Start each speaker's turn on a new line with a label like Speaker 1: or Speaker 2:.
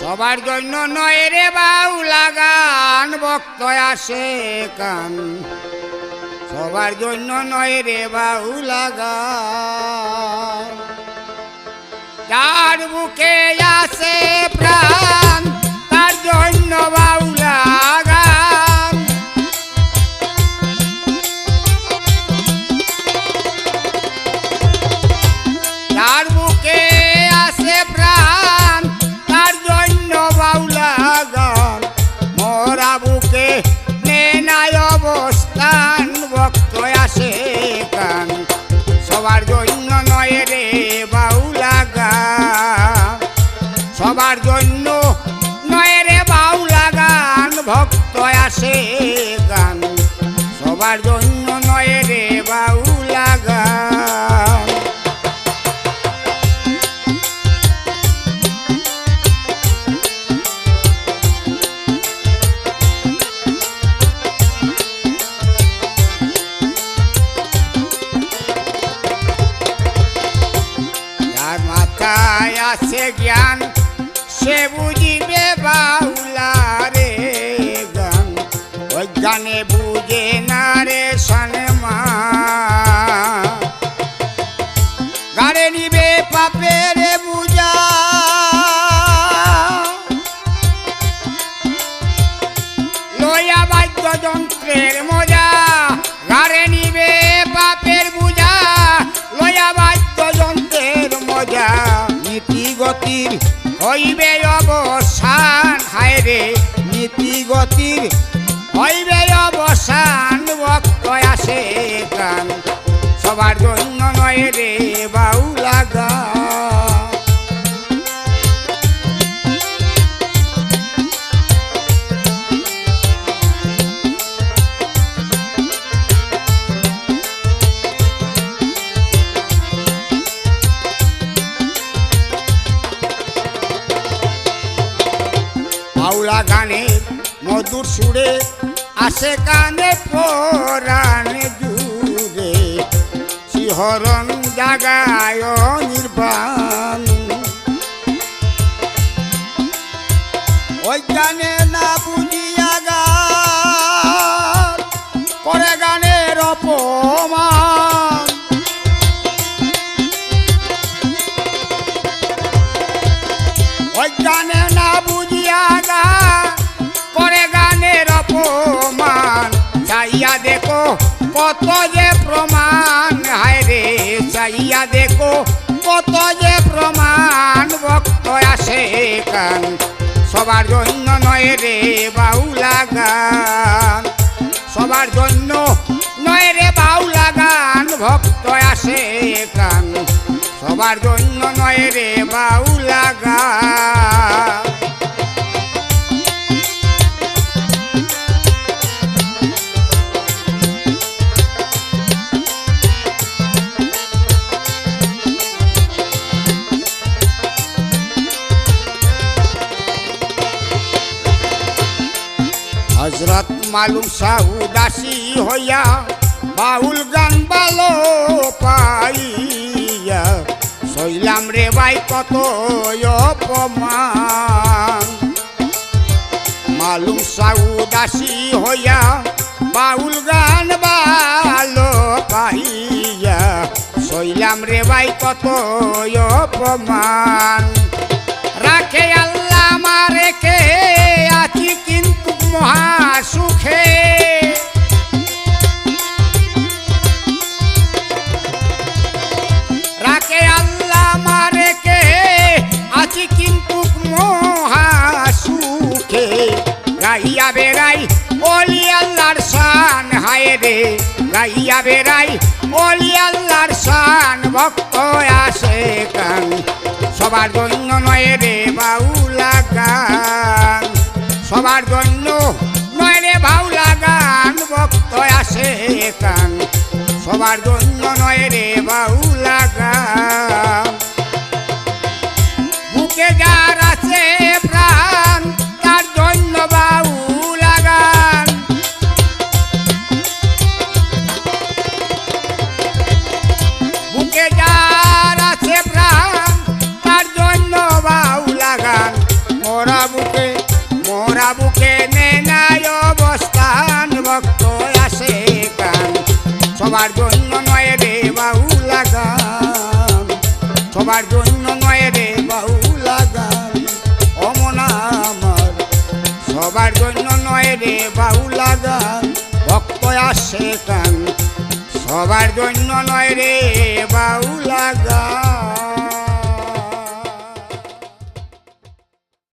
Speaker 1: সবার জন্য নয় রে বাউলা গান ভক্ত আসে কান। সবার জন্য নয় রে বাউলা গান যার বুকে আসে প্রাণ আসে গান। সবার জন্য নয় রে বাউলা গান। মাথায় আছে জ্ঞান, সে বুঝিবে বাউলা রে গান গানে বুঝে না রে সনমা গাড়ে নিবে পাপের বুঝা। লইয়া বাদ্যযন্ত্রের মজা, গাড়ে নিবে পাপের বুঝা। লইয়া বাদ্যযন্ত্রের মজা নীতি গতির হইবে অবসান। হায় রে নীতি গতির হইবে অবসান ভক্ত আসে গান সবার জন্য নয় রে বাউলা গান বাউলা মধুর সুরে আসে কানে পরাণে জুড়ে, শিহরণ জাগায় নির্বাণ ওই গানে না বুঝিয়া গান, করে গানের অপমান। ওই গানে না বুঝিয়া করে অপমান চাইয়া দেখো কত যে প্রমাণ। হায় রে, চাইয়া দেখো কত যে প্রমাণ। ভক্ত আসে কান সবার জন্য নয় রে বাউলা গান। সবার জন্য নয় রে বাউলা গান, ভক্ত আসে কান সবার জন্য নয় রে বাউলা গান। হজরত মালুম সাহু দাসী হইয়া বাউল গান ভালো পাইয়া সইলাম রে ভাই কত অপমান। মালুম সাহু দাসী হইয়া বাউল গান ভালো পাইয়া সইলাম রে ভাই কত অপমান। বেড়াই অলি আল্লাহর শান, হায় রে গাইয়া বেড়াই অলি আল্লাহর শান, ভক্ত আসে কান। সবার জন্য নয় রে বাউলা গান। সবার জন্য নয় রে বাউলা গান, ভক্ত আসে কান। সবার জন্য নয় রে বুকে নেনায় অবস্থান, ভক্ত আসে কান সবার জন্য নয় রে বাউলা গান। সবার জন্য নয় রে বাউলা গান। অমনা সবার জন্য নয় রে বাউলা গান। ভক্ত আসে কান সবার জন্য নয় রে বাউলা গান।